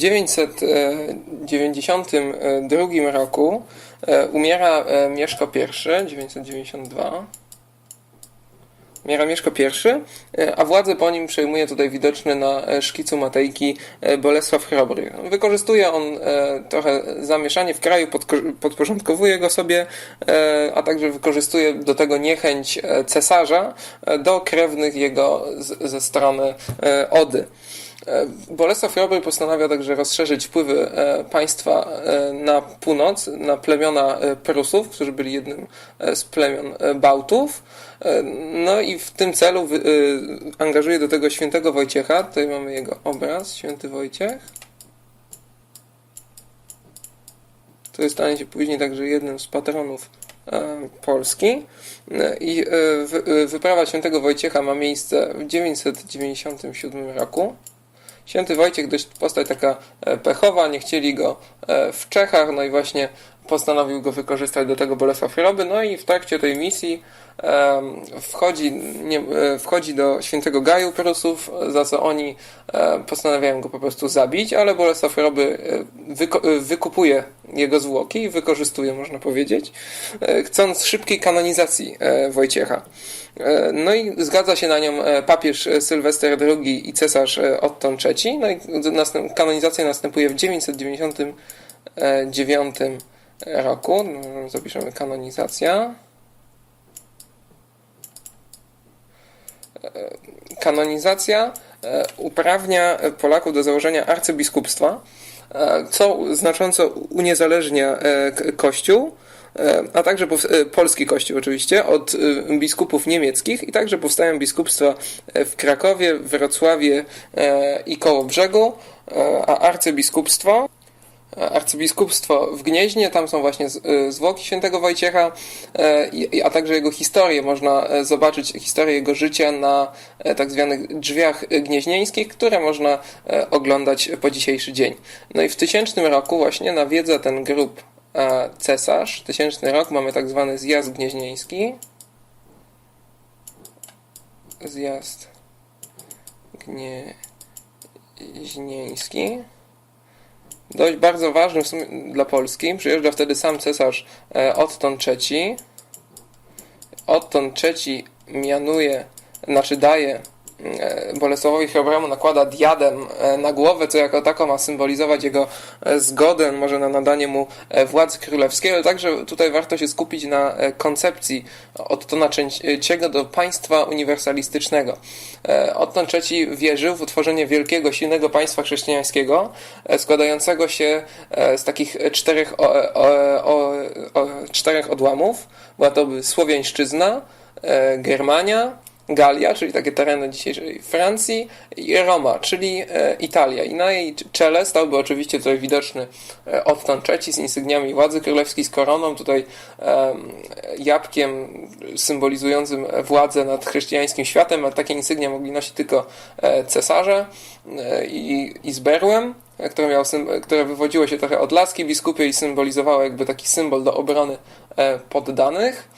992 roku e, umiera e, Mieszko I, 992. Umiera Mieszko I, e, a władzę po nim przejmuje tutaj widoczny na e, szkicu Matejki e, Bolesław Chrobry. Wykorzystuje on e, trochę zamieszanie w kraju, podporządkowuje go sobie, e, a także wykorzystuje do tego niechęć e, cesarza e, do krewnych jego ze strony e, Ody. E, Bolesław Chrobry postanawia także rozszerzyć wpływy e, państwa e, na północ, na plemiona Prusów, którzy byli jednym z plemion Bałtów. No i w tym celu angażuje do tego świętego Wojciecha. Tutaj mamy jego obraz, święty Wojciech. który stanie się później także jednym z patronów Polski. I wy- wyprawa świętego Wojciecha ma miejsce w 997 roku. Święty Wojciech dość postać taka e, pechowa, nie chcieli go e, w Czechach, no i właśnie postanowił go wykorzystać do tego Bolesław Choroby, no i w trakcie tej misji wchodzi, nie, e, wchodzi do świętego Gaju Prusów, za co oni postanawiają go po prostu zabić, ale Bolesław Choroby e, e, wykupuje jego zwłoki i wykorzystuje, można powiedzieć, chcąc szybkiej kanonizacji Wojciecha. No i zgadza się na nią papież Sylwester II i cesarz Otton III. No i kanonizacja następuje w 999 roku. No, Zapiszemy kanonizacja. E, Kanonizacja e, uprawnia Polaków do założenia arcybiskupstwa, e, co znacząco uniezależnia Kościół a także polski kościół oczywiście, od biskupów niemieckich i także powstają biskupstwa w Krakowie, Wrocławie i koło brzegu, a arcybiskupstwo arcybiskupstwo w Gnieźnie, tam są właśnie y, zwłoki świętego Wojciecha, e, a także jego historię. Można e, zobaczyć historię jego życia na e, tak zwanych drzwiach gnieźnieńskich, które można oglądać po dzisiejszy dzień. No i w tysięcznym roku właśnie nawiedza ten grób cesarz. Tysięczny rok mamy tak zwany zjazd gnieźnieński. Zjazd gnieźnieński dość bardzo ważny w sumie dla Polski. Przyjeżdża wtedy sam cesarz e, Otton III. Otton III mianuje, znaczy daje e, Bolesławowi Chrobremu nakłada diadem e, na głowę, co jako tako ma symbolizować jego e, zgodę może na nadanie mu e, władzy królewskiej, ale także tutaj warto się skupić na koncepcji Ottona III do państwa uniwersalistycznego. Otton III wierzył w utworzenie wielkiego, silnego państwa chrześcijańskiego, składającego się z takich czterech, o, o, o, czterech odłamów. Była to Słowiańszczyzna, Germania, Galia, czyli takie tereny dzisiejszej Francji, i Roma, czyli e, Italia. I na jej czele stałby oczywiście tutaj widoczny e, Otton III z insygniami władzy królewskiej, z koroną, tutaj em, jabłkiem symbolizującym władzę nad chrześcijańskim światem, a takie insygnia mogli nosić tylko e, cesarze i, i z berłem które, miał, sym- które wywodziło się trochę od laski biskupie i symbolizowało jakby taki symbol do obrony e, poddanych.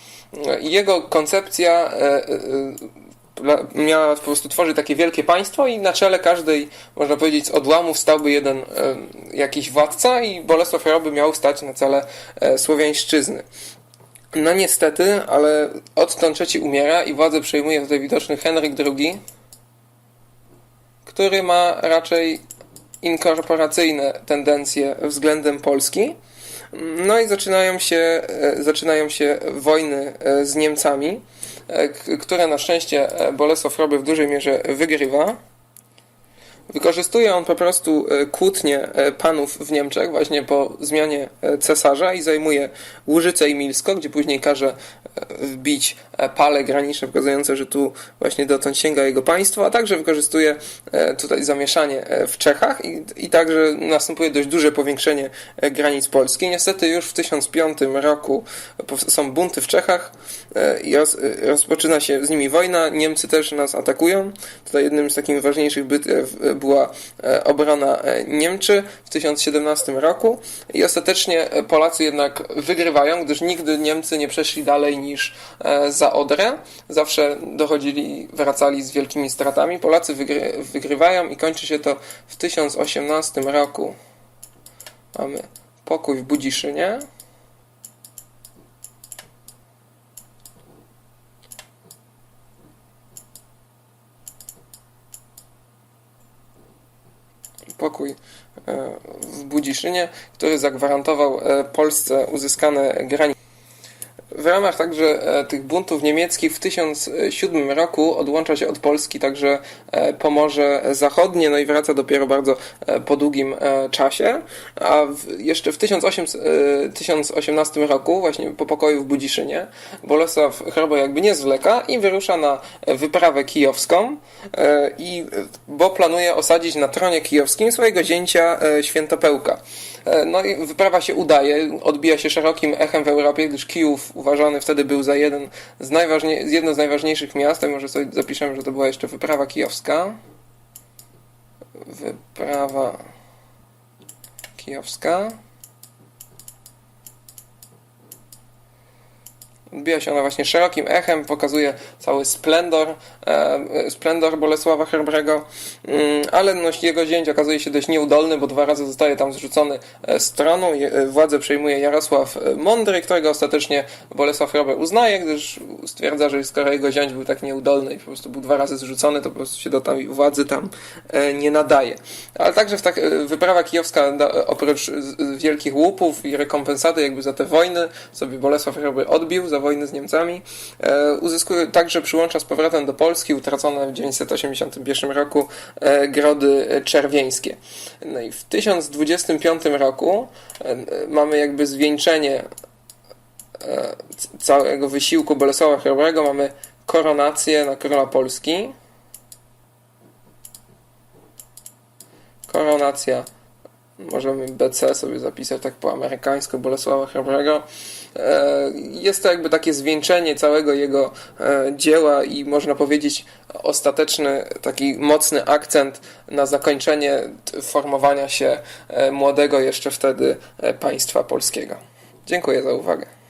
E, jego koncepcja e, e, miała po prostu tworzyć takie wielkie państwo i na czele każdej, można powiedzieć, z odłamów stałby jeden e, jakiś władca i Bolesław Choroby miał stać na czele e, Słowiańszczyzny. No niestety, ale Otton III umiera i władzę przejmuje tutaj widoczny Henryk II, który ma raczej inkorporacyjne tendencje względem Polski. No i zaczynają się, e, zaczynają się wojny e, z Niemcami, e, które na szczęście Bolesław Chroby w dużej mierze wygrywa. Wykorzystuje on po prostu e, kłótnie e, panów w Niemczech właśnie po zmianie e, cesarza i zajmuje Łużyce i Milsko, gdzie później każe wbić pale graniczne pokazujące, że tu właśnie dotąd sięga jego państwo, a także wykorzystuje tutaj zamieszanie w Czechach i, i także następuje dość duże powiększenie granic Polski. Niestety już w 1005 roku są bunty w Czechach i roz, rozpoczyna się z nimi wojna. Niemcy też nas atakują. Tutaj jednym z takich ważniejszych bitew była e, obrona e, Niemczy w 1017 roku i ostatecznie e, Polacy jednak wygrywają, gdyż nigdy Niemcy nie przeszli dalej niż za Odrę. Zawsze dochodzili, wracali z wielkimi stratami. Polacy wygry, wygrywają i kończy się to w 1018 roku. Mamy pokój w Budziszynie. Pokój e, w Budziszynie, który zagwarantował e, Polsce uzyskane granice. W ramach także e, tych buntów niemieckich w 1007 roku odłącza się od Polski także e, Pomorze Zachodnie, no i wraca dopiero bardzo e, po długim czasie, a w, jeszcze w 1800, e, 1018 roku, właśnie po pokoju w Budziszynie, Bolesław Chrobry jakby nie zwleka i wyrusza na wyprawę kijowską, i, bo planuje osadzić na tronie kijowskim swojego zięcia Świętopełka. E, No i wyprawa się udaje, odbija się szerokim echem w Europie, gdyż Kijów uważany wtedy był za jeden z jedno z najważniejszych miast, może sobie zapiszemy, że to była jeszcze wyprawa kijowska. Wyprawa kijowska. Odbija się ona właśnie szerokim echem, pokazuje cały splendor, e, splendor Bolesława Chrobrego, mm, ale no, jego zięć okazuje się dość nieudolny, bo dwa razy zostaje tam zrzucony e, z tronu. E, Władzę przejmuje Jarosław e, Mądry, którego ostatecznie Bolesław Chrobry uznaje, gdyż stwierdza, że skoro jego zięć był tak nieudolny i po prostu był dwa razy zrzucony, to po prostu się do tej władzy tam e, nie nadaje. Ale także w tak, e, wyprawa kijowska, oprócz wielkich łupów i rekompensaty jakby za te wojny, sobie Bolesław Chrobry odbił za wojny z Niemcami, e, uzyskuje także przyłącza z powrotem do Polski utracone w 981 roku e, grody e, czerwieńskie. No i w 1025 roku mamy jakby zwieńczenie całego wysiłku Bolesława Chrobrego, mamy koronację na króla Polski. Koronacja możemy BC sobie zapisać tak po amerykańsku Bolesława Chrobrego. E, Jest to jakby takie zwieńczenie całego jego e, dzieła i można powiedzieć ostateczny taki mocny akcent na zakończenie formowania się e, młodego jeszcze wtedy państwa polskiego. Dziękuję za uwagę.